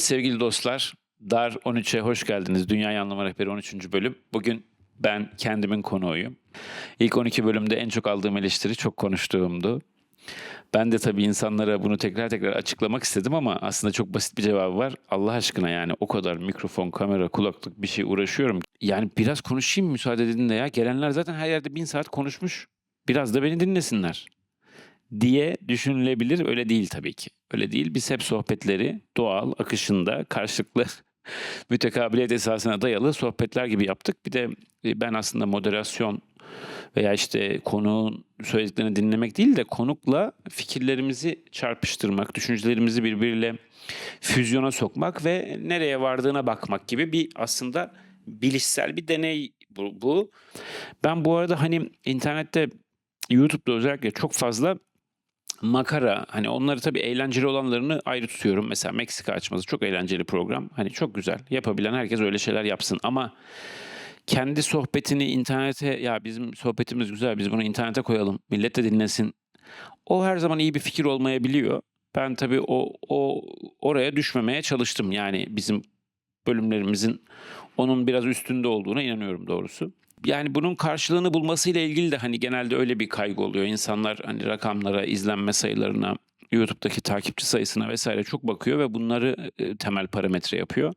Evet sevgili dostlar, Dar 13'e hoş geldiniz. Dünya Anlama Rehberi 13. bölüm. Bugün ben kendimin konuğuyum. İlk 12 bölümde en çok aldığım eleştiri çok konuştuğumdu. Ben de tabii insanlara bunu tekrar tekrar açıklamak istedim ama aslında çok basit bir cevabı var. Allah aşkına yani o kadar mikrofon, kamera, kulaklık bir şey uğraşıyorum. Yani biraz konuşayım müsaade edin de ya. Gelenler zaten her yerde bin saat konuşmuş. Biraz da beni dinlesinler diye düşünülebilir. Öyle değil tabii ki. Öyle değil. Biz hep sohbetleri doğal, akışında, karşılıklı mütekabiliyet esasına dayalı sohbetler gibi yaptık. Bir de e, ben aslında moderasyon veya işte konuğun söylediklerini dinlemek değil de konukla fikirlerimizi çarpıştırmak, düşüncelerimizi birbiriyle füzyona sokmak ve nereye vardığına bakmak gibi bir aslında bilişsel bir deney bu. bu. Ben bu arada hani internette YouTube'da özellikle çok fazla makara hani onları tabii eğlenceli olanlarını ayrı tutuyorum. Mesela Meksika açması çok eğlenceli program. Hani çok güzel. Yapabilen herkes öyle şeyler yapsın ama kendi sohbetini internete ya bizim sohbetimiz güzel biz bunu internete koyalım millet de dinlesin. O her zaman iyi bir fikir olmayabiliyor. Ben tabii o, o oraya düşmemeye çalıştım. Yani bizim bölümlerimizin onun biraz üstünde olduğuna inanıyorum doğrusu. Yani bunun karşılığını bulmasıyla ilgili de hani genelde öyle bir kaygı oluyor. İnsanlar hani rakamlara, izlenme sayılarına, YouTube'daki takipçi sayısına vesaire çok bakıyor ve bunları e, temel parametre yapıyor.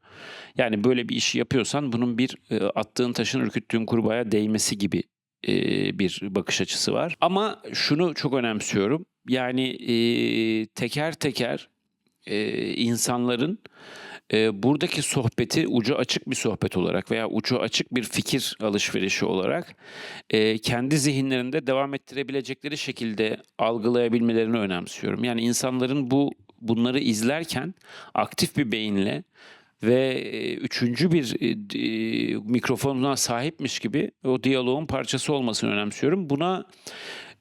Yani böyle bir işi yapıyorsan bunun bir e, attığın taşın ürküttüğün kurbağaya değmesi gibi e, bir bakış açısı var. Ama şunu çok önemsiyorum. Yani teker teker insanların e, buradaki sohbeti ucu açık bir sohbet olarak veya ucu açık bir fikir alışverişi olarak e, kendi zihinlerinde devam ettirebilecekleri şekilde algılayabilmelerini önemsiyorum. Yani insanların bu bunları izlerken aktif bir beyinle ve üçüncü bir e, mikrofonuna sahipmiş gibi o diyaloğun parçası olmasını önemsiyorum. Buna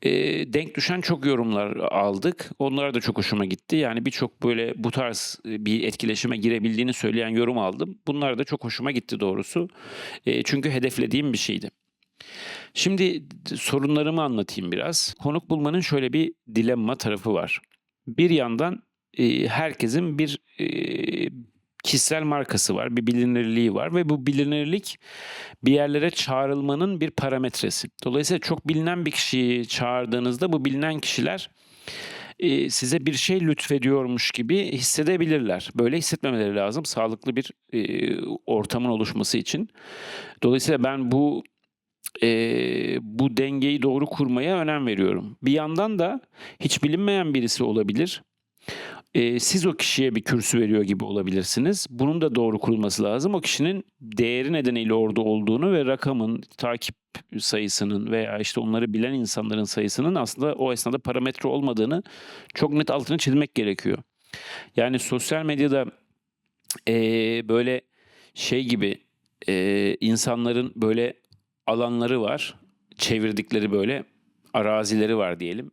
e, denk düşen çok yorumlar aldık. Onlar da çok hoşuma gitti. Yani birçok böyle bu tarz bir etkileşime girebildiğini söyleyen yorum aldım. Bunlar da çok hoşuma gitti doğrusu. E, çünkü hedeflediğim bir şeydi. Şimdi sorunlarımı anlatayım biraz. Konuk bulmanın şöyle bir dilemma tarafı var. Bir yandan e, herkesin bir e, kişisel markası var, bir bilinirliği var ve bu bilinirlik bir yerlere çağrılmanın bir parametresi. Dolayısıyla çok bilinen bir kişiyi çağırdığınızda bu bilinen kişiler e, size bir şey lütfediyormuş gibi hissedebilirler. Böyle hissetmemeleri lazım sağlıklı bir e, ortamın oluşması için. Dolayısıyla ben bu e, bu dengeyi doğru kurmaya önem veriyorum. Bir yandan da hiç bilinmeyen birisi olabilir e, siz o kişiye bir kürsü veriyor gibi olabilirsiniz. Bunun da doğru kurulması lazım. O kişinin değeri nedeniyle orada olduğunu ve rakamın, takip sayısının veya işte onları bilen insanların sayısının aslında o esnada parametre olmadığını çok net altını çizmek gerekiyor. Yani sosyal medyada e, böyle şey gibi e, insanların böyle alanları var. Çevirdikleri böyle arazileri var diyelim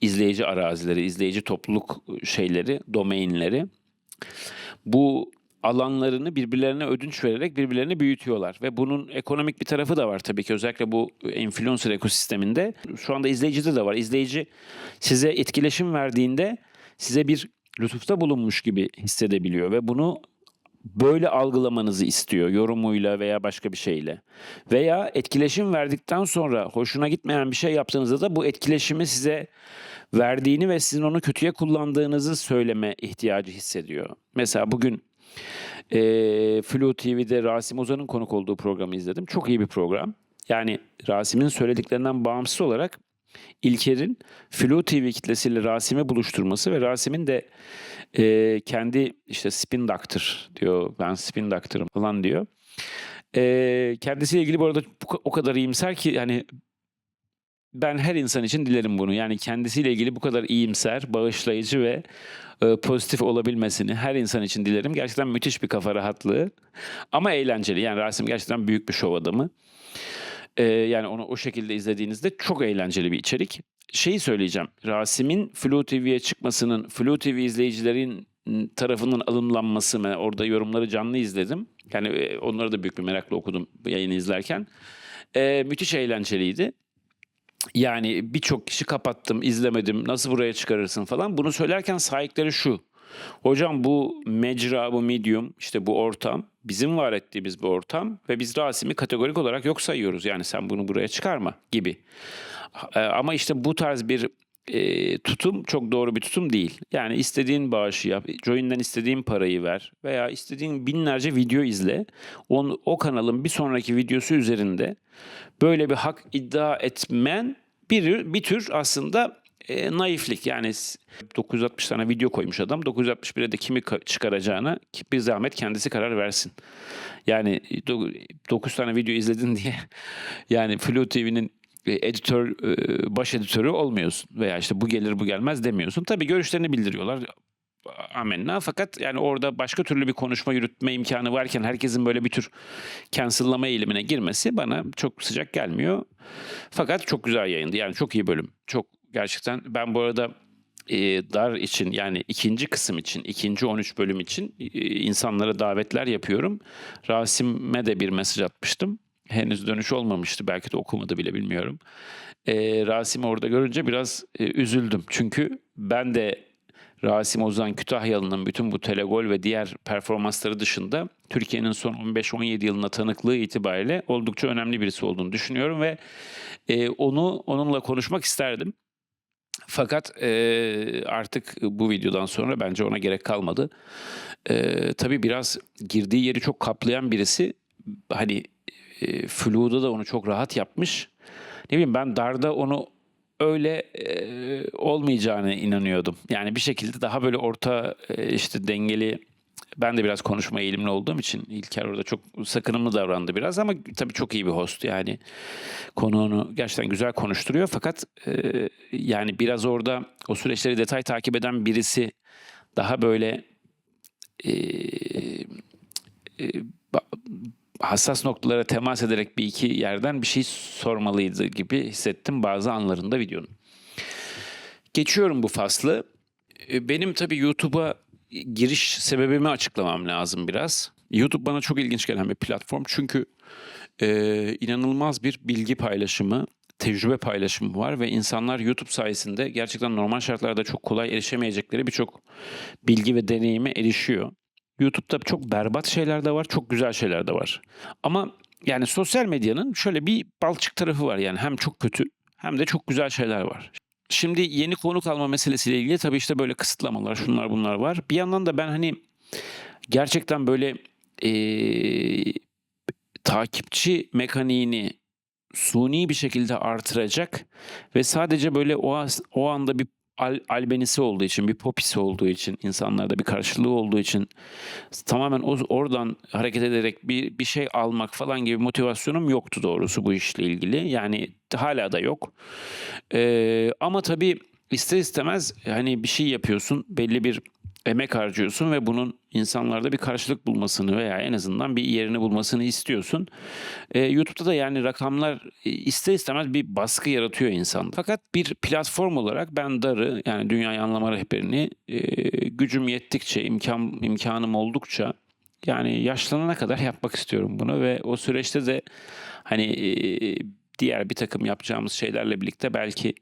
izleyici arazileri, izleyici topluluk şeyleri, domainleri bu alanlarını birbirlerine ödünç vererek birbirlerini büyütüyorlar. Ve bunun ekonomik bir tarafı da var tabii ki. Özellikle bu influencer ekosisteminde. Şu anda izleyicide de var. İzleyici size etkileşim verdiğinde size bir lütufta bulunmuş gibi hissedebiliyor. Ve bunu böyle algılamanızı istiyor yorumuyla veya başka bir şeyle. Veya etkileşim verdikten sonra hoşuna gitmeyen bir şey yaptığınızda da bu etkileşimi size verdiğini ve sizin onu kötüye kullandığınızı söyleme ihtiyacı hissediyor. Mesela bugün e, Flu TV'de Rasim Ozan'ın konuk olduğu programı izledim. Çok iyi bir program. Yani Rasim'in söylediklerinden bağımsız olarak İlker'in Flu TV kitlesiyle Rasim'i buluşturması ve Rasim'in de e, kendi işte spin doctor diyor. Ben spin doctor'ım falan diyor. E, kendisiyle ilgili bu arada o kadar iyimser ki yani ben her insan için dilerim bunu. Yani kendisiyle ilgili bu kadar iyimser, bağışlayıcı ve e, pozitif olabilmesini her insan için dilerim. Gerçekten müthiş bir kafa rahatlığı. Ama eğlenceli. Yani Rasim gerçekten büyük bir şov adamı. Yani onu o şekilde izlediğinizde çok eğlenceli bir içerik. Şeyi söyleyeceğim. Rasim'in Flu TV'ye çıkmasının, Flu TV izleyicilerin tarafından alımlanması, orada yorumları canlı izledim. Yani onları da büyük bir merakla okudum yayını izlerken. E, müthiş eğlenceliydi. Yani birçok kişi kapattım, izlemedim, nasıl buraya çıkarırsın falan. Bunu söylerken sahipleri şu. Hocam bu mecra, bu medium, işte bu ortam bizim var ettiğimiz bir ortam ve biz Rasim'i kategorik olarak yok sayıyoruz. Yani sen bunu buraya çıkarma gibi. E, ama işte bu tarz bir e, tutum çok doğru bir tutum değil. Yani istediğin bağışı yap, Join'den istediğin parayı ver veya istediğin binlerce video izle. On, o kanalın bir sonraki videosu üzerinde böyle bir hak iddia etmen bir, bir tür aslında e, naiflik. Yani 960 tane video koymuş adam. 961'e de kimi çıkaracağına bir zahmet kendisi karar versin. Yani 9 tane video izledin diye yani Flu TV'nin e, editör, e, baş editörü olmuyorsun. Veya işte bu gelir bu gelmez demiyorsun. Tabii görüşlerini bildiriyorlar. Amenna. Fakat yani orada başka türlü bir konuşma yürütme imkanı varken herkesin böyle bir tür cancel'lama eğilimine girmesi bana çok sıcak gelmiyor. Fakat çok güzel yayındı. Yani çok iyi bölüm. Çok gerçekten ben bu arada e, dar için yani ikinci kısım için, ikinci 13 bölüm için e, insanlara davetler yapıyorum. Rasim'e de bir mesaj atmıştım henüz dönüş olmamıştı. Belki de okumadı bile bilmiyorum. E, Rasim orada görünce biraz e, üzüldüm. Çünkü ben de Rasim Ozan Kütahyalı'nın bütün bu telegol ve diğer performansları dışında Türkiye'nin son 15-17 yılına tanıklığı itibariyle oldukça önemli birisi olduğunu düşünüyorum ve e, onu onunla konuşmak isterdim. Fakat e, artık bu videodan sonra bence ona gerek kalmadı. E, tabii biraz girdiği yeri çok kaplayan birisi hani e, Flu'da da onu çok rahat yapmış. Ne bileyim ben Dar'da onu öyle e, olmayacağını inanıyordum. Yani bir şekilde daha böyle orta e, işte dengeli ben de biraz konuşma eğilimli olduğum için İlker orada çok sakınımlı davrandı biraz ama tabii çok iyi bir host yani konuğunu gerçekten güzel konuşturuyor fakat e, yani biraz orada o süreçleri detay takip eden birisi daha böyle e, e, hassas noktalara temas ederek bir iki yerden bir şey sormalıydı gibi hissettim bazı anlarında videonun. Geçiyorum bu faslı. E, benim tabii YouTube'a giriş sebebimi açıklamam lazım biraz. YouTube bana çok ilginç gelen bir platform çünkü e, inanılmaz bir bilgi paylaşımı, tecrübe paylaşımı var ve insanlar YouTube sayesinde gerçekten normal şartlarda çok kolay erişemeyecekleri birçok bilgi ve deneyime erişiyor. YouTube'da çok berbat şeyler de var, çok güzel şeyler de var. Ama yani sosyal medyanın şöyle bir balçık tarafı var yani hem çok kötü hem de çok güzel şeyler var. Şimdi yeni konuk alma meselesiyle ilgili tabii işte böyle kısıtlamalar, şunlar bunlar var. Bir yandan da ben hani gerçekten böyle ee, takipçi mekaniğini suni bir şekilde artıracak ve sadece böyle o, o anda bir al, albenisi olduğu için, bir popisi olduğu için, insanlarda bir karşılığı olduğu için tamamen o, oradan hareket ederek bir, bir şey almak falan gibi motivasyonum yoktu doğrusu bu işle ilgili. Yani hala da yok. Ee, ama tabii ister istemez hani bir şey yapıyorsun, belli bir emek harcıyorsun ve bunun insanlarda bir karşılık bulmasını veya en azından bir yerini bulmasını istiyorsun. Ee, YouTube'da da yani rakamlar e, ister istemez bir baskı yaratıyor insan. Fakat bir platform olarak ben Dar'ı yani Dünyayı Anlama Rehberini e, gücüm yettikçe, imkan imkanım oldukça yani yaşlanana kadar yapmak istiyorum bunu ve o süreçte de hani e, diğer bir takım yapacağımız şeylerle birlikte belki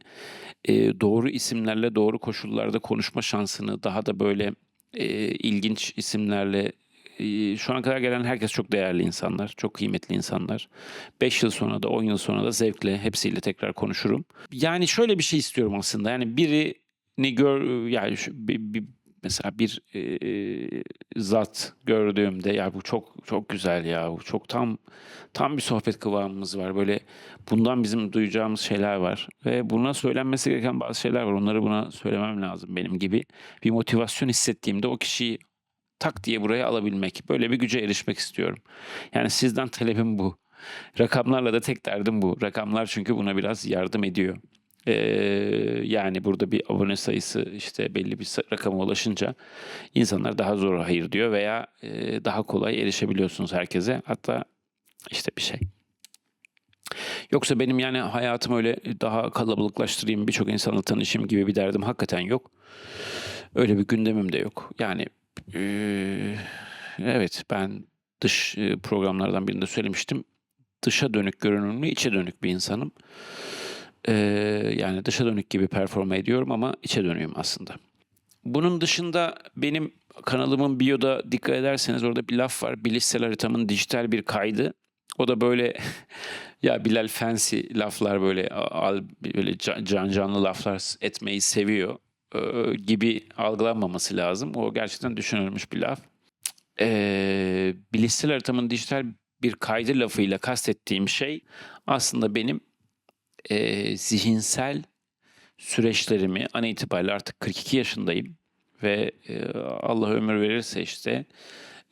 e, doğru isimlerle doğru koşullarda konuşma şansını daha da böyle e, ilginç isimlerle e, şu ana kadar gelen herkes çok değerli insanlar, çok kıymetli insanlar. 5 yıl sonra da 10 yıl sonra da zevkle hepsiyle tekrar konuşurum. Yani şöyle bir şey istiyorum aslında. Yani birini gör yani mesela bir e, zat gördüğümde ya bu çok çok güzel ya bu çok tam tam bir sohbet kıvamımız var. Böyle bundan bizim duyacağımız şeyler var ve buna söylenmesi gereken bazı şeyler var. Onları buna söylemem lazım benim gibi. Bir motivasyon hissettiğimde o kişiyi tak diye buraya alabilmek böyle bir güce erişmek istiyorum. Yani sizden talebim bu. Rakamlarla da tek derdim bu. Rakamlar çünkü buna biraz yardım ediyor ee, yani burada bir abone sayısı işte belli bir rakama ulaşınca insanlar daha zor hayır diyor veya e, daha kolay erişebiliyorsunuz herkese. Hatta işte bir şey. Yoksa benim yani hayatım öyle daha kalabalıklaştırayım, birçok insanla tanışayım gibi bir derdim hakikaten yok. Öyle bir gündemim de yok. Yani e, evet ben dış programlardan birinde söylemiştim. Dışa dönük görünümlü, içe dönük bir insanım. Ee, yani dışa dönük gibi performa ediyorum ama içe dönüyüm aslında. Bunun dışında benim kanalımın bio'da dikkat ederseniz orada bir laf var. Bilişsel haritamın dijital bir kaydı. O da böyle ya Bilal fancy laflar böyle al böyle can canlı laflar etmeyi seviyor e, gibi algılanmaması lazım. O gerçekten düşünülmüş bir laf. E, bilişsel haritamın dijital bir kaydı lafıyla kastettiğim şey aslında benim e, zihinsel süreçlerimi an itibariyle artık 42 yaşındayım ve e, Allah ömür verirse işte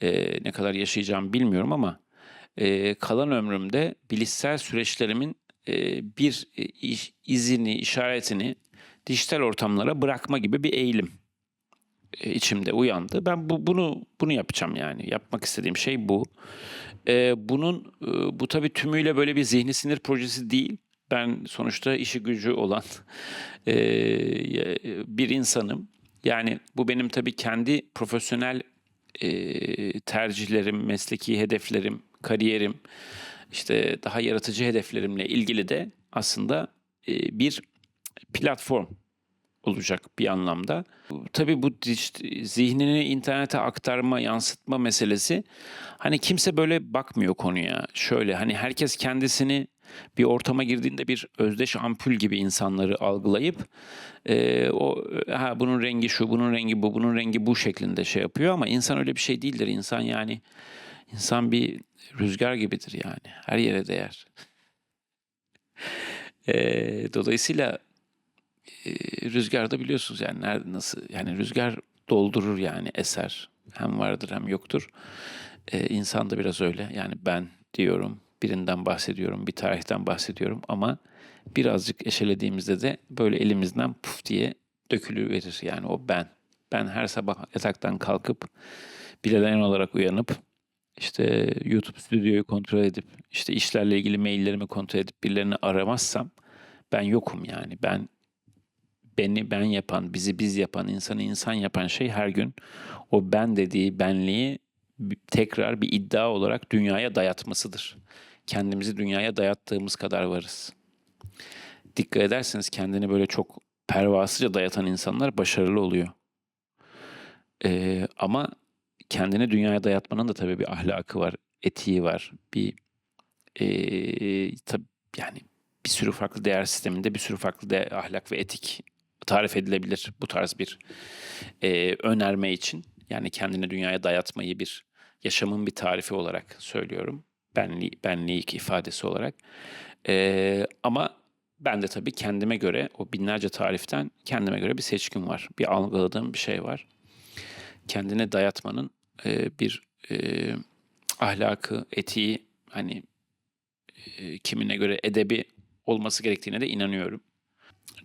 e, ne kadar yaşayacağım bilmiyorum ama e, kalan ömrümde bilişsel süreçlerimin e, bir iş- izini, işaretini dijital ortamlara bırakma gibi bir eğilim e, içimde uyandı. Ben bu bunu bunu yapacağım yani. Yapmak istediğim şey bu. E, bunun e, bu tabii tümüyle böyle bir zihni sinir projesi değil. Ben sonuçta işi gücü olan e, bir insanım. Yani bu benim tabii kendi profesyonel e, tercihlerim, mesleki hedeflerim, kariyerim, işte daha yaratıcı hedeflerimle ilgili de aslında e, bir platform olacak bir anlamda. Tabii bu dij- zihnini internete aktarma, yansıtma meselesi hani kimse böyle bakmıyor konuya. Şöyle hani herkes kendisini bir ortama girdiğinde bir özdeş ampul gibi insanları algılayıp e, o ha bunun rengi şu, bunun rengi bu, bunun rengi bu şeklinde şey yapıyor ama insan öyle bir şey değildir. İnsan yani insan bir rüzgar gibidir yani. Her yere değer. E, dolayısıyla e, rüzgarda biliyorsunuz yani nerede nasıl yani rüzgar doldurur yani eser. Hem vardır hem yoktur. E, insan da biraz öyle. Yani ben diyorum, birinden bahsediyorum, bir tarihten bahsediyorum ama birazcık eşelediğimizde de böyle elimizden puf diye dökülüverir. Yani o ben. Ben her sabah yataktan kalkıp bilalen olarak uyanıp işte YouTube stüdyoyu kontrol edip işte işlerle ilgili maillerimi kontrol edip birilerini aramazsam ben yokum yani. Ben beni ben yapan, bizi biz yapan, insanı insan yapan şey her gün o ben dediği benliği tekrar bir iddia olarak dünyaya dayatmasıdır. Kendimizi dünyaya dayattığımız kadar varız. Dikkat ederseniz kendini böyle çok pervasızca dayatan insanlar başarılı oluyor. Ee, ama kendini dünyaya dayatmanın da tabii bir ahlakı var, etiği var. Bir ee, tabii yani bir sürü farklı değer sisteminde bir sürü farklı de ahlak ve etik tarif edilebilir bu tarz bir e, önerme için. Yani kendini dünyaya dayatmayı bir yaşamın bir tarifi olarak söylüyorum. Benli, benlik ifadesi olarak. E, ama ben de tabii kendime göre o binlerce tariften kendime göre bir seçkin var. Bir algıladığım bir şey var. Kendine dayatmanın e, bir e, ahlakı, etiği hani e, kimine göre edebi olması gerektiğine de inanıyorum.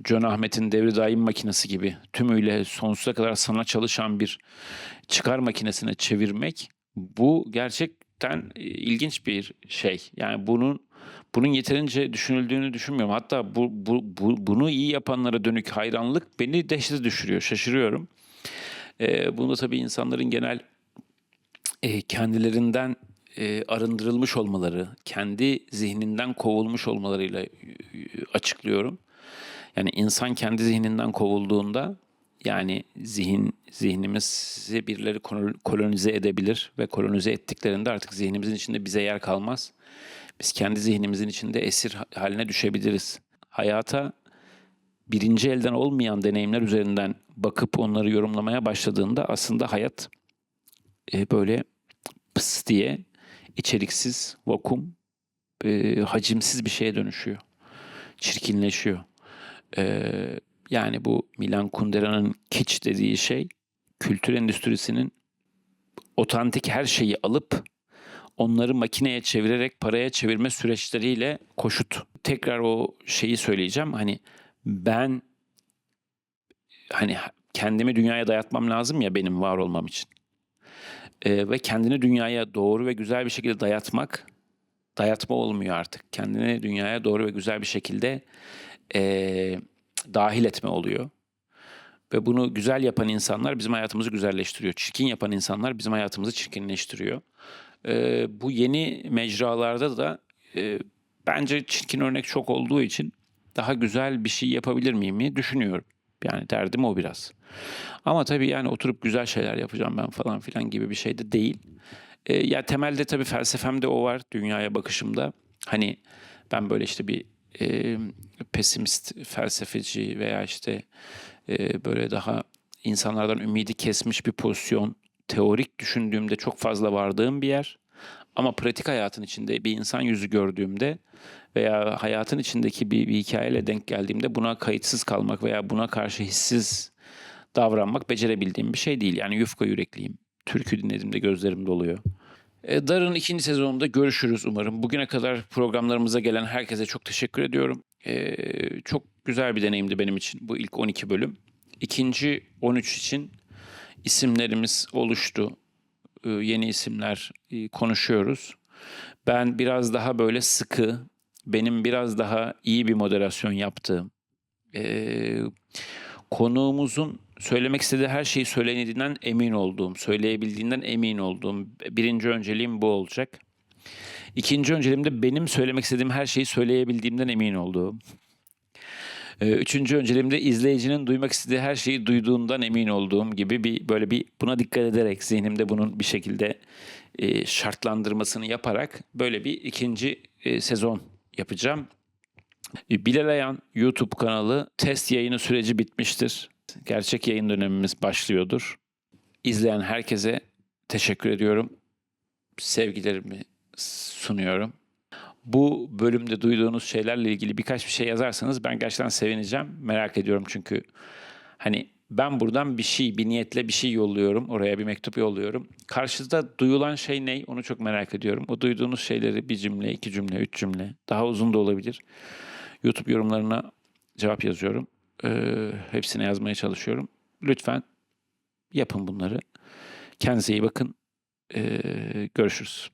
John Ahmet'in devri daim makinesi gibi tümüyle sonsuza kadar sana çalışan bir çıkar makinesine çevirmek bu gerçekten e, ilginç bir şey. Yani bunun bunun yeterince düşünüldüğünü düşünmüyorum. Hatta bu, bu, bu bunu iyi yapanlara dönük hayranlık beni dehşete düşürüyor. Şaşırıyorum. Ee, bunda tabii insanların genel e, kendilerinden e, arındırılmış olmaları, kendi zihninden kovulmuş olmalarıyla e, açıklıyorum. Yani insan kendi zihninden kovulduğunda yani zihin zihnimizi birileri kolo- kolonize edebilir ve kolonize ettiklerinde artık zihnimizin içinde bize yer kalmaz. Biz kendi zihnimizin içinde esir ha- haline düşebiliriz. Hayata birinci elden olmayan deneyimler üzerinden bakıp onları yorumlamaya başladığında aslında hayat e, böyle pıs diye içeriksiz, vakum, e, hacimsiz bir şeye dönüşüyor. Çirkinleşiyor. Ee, yani bu Milan Kundera'nın kitsch dediği şey kültür endüstrisinin otantik her şeyi alıp onları makineye çevirerek paraya çevirme süreçleriyle koşut. Tekrar o şeyi söyleyeceğim. Hani ben hani kendimi dünyaya dayatmam lazım ya benim var olmam için. Ee, ve kendini dünyaya doğru ve güzel bir şekilde dayatmak dayatma olmuyor artık. Kendini dünyaya doğru ve güzel bir şekilde eee, dahil etme oluyor. Ve bunu güzel yapan insanlar bizim hayatımızı güzelleştiriyor. Çirkin yapan insanlar bizim hayatımızı çirkinleştiriyor. Eee, bu yeni mecralarda da eee, bence çirkin örnek çok olduğu için daha güzel bir şey yapabilir miyim mi düşünüyorum. Yani derdim o biraz. Ama tabii yani oturup güzel şeyler yapacağım ben falan filan gibi bir şey de değil. E, ya temelde tabii felsefemde o var dünyaya bakışımda. Hani ben böyle işte bir e, pesimist felsefeci veya işte e, böyle daha insanlardan ümidi kesmiş bir pozisyon teorik düşündüğümde çok fazla vardığım bir yer. Ama pratik hayatın içinde bir insan yüzü gördüğümde veya hayatın içindeki bir, bir hikayeyle denk geldiğimde buna kayıtsız kalmak veya buna karşı hissiz davranmak becerebildiğim bir şey değil. Yani yufka yürekliyim. Türkü dinlediğimde gözlerim doluyor. E, Dar'ın ikinci sezonunda görüşürüz umarım. Bugüne kadar programlarımıza gelen herkese çok teşekkür ediyorum. E, çok güzel bir deneyimdi benim için bu ilk 12 bölüm. İkinci 13 için isimlerimiz oluştu. E, yeni isimler konuşuyoruz. Ben biraz daha böyle sıkı, benim biraz daha iyi bir moderasyon yaptığım, e, konuğumuzun söylemek istediği her şeyi söylediğinden emin olduğum, söyleyebildiğinden emin olduğum birinci önceliğim bu olacak. İkinci önceliğim de benim söylemek istediğim her şeyi söyleyebildiğimden emin olduğum. Ee, Üçüncü önceliğim de izleyicinin duymak istediği her şeyi duyduğundan emin olduğum gibi bir böyle bir buna dikkat ederek zihnimde bunun bir şekilde e, şartlandırmasını yaparak böyle bir ikinci e, sezon yapacağım. E, Bilal Ayan YouTube kanalı test yayını süreci bitmiştir. Gerçek yayın dönemimiz başlıyordur. İzleyen herkese teşekkür ediyorum. Sevgilerimi sunuyorum. Bu bölümde duyduğunuz şeylerle ilgili birkaç bir şey yazarsanız ben gerçekten sevineceğim. Merak ediyorum çünkü hani ben buradan bir şey, bir niyetle bir şey yolluyorum. Oraya bir mektup yolluyorum. Karşıda duyulan şey ne? Onu çok merak ediyorum. O duyduğunuz şeyleri bir cümle, iki cümle, üç cümle, daha uzun da olabilir. YouTube yorumlarına cevap yazıyorum. Ee, hepsine yazmaya çalışıyorum. Lütfen yapın bunları. Kendinize iyi bakın. Ee, görüşürüz.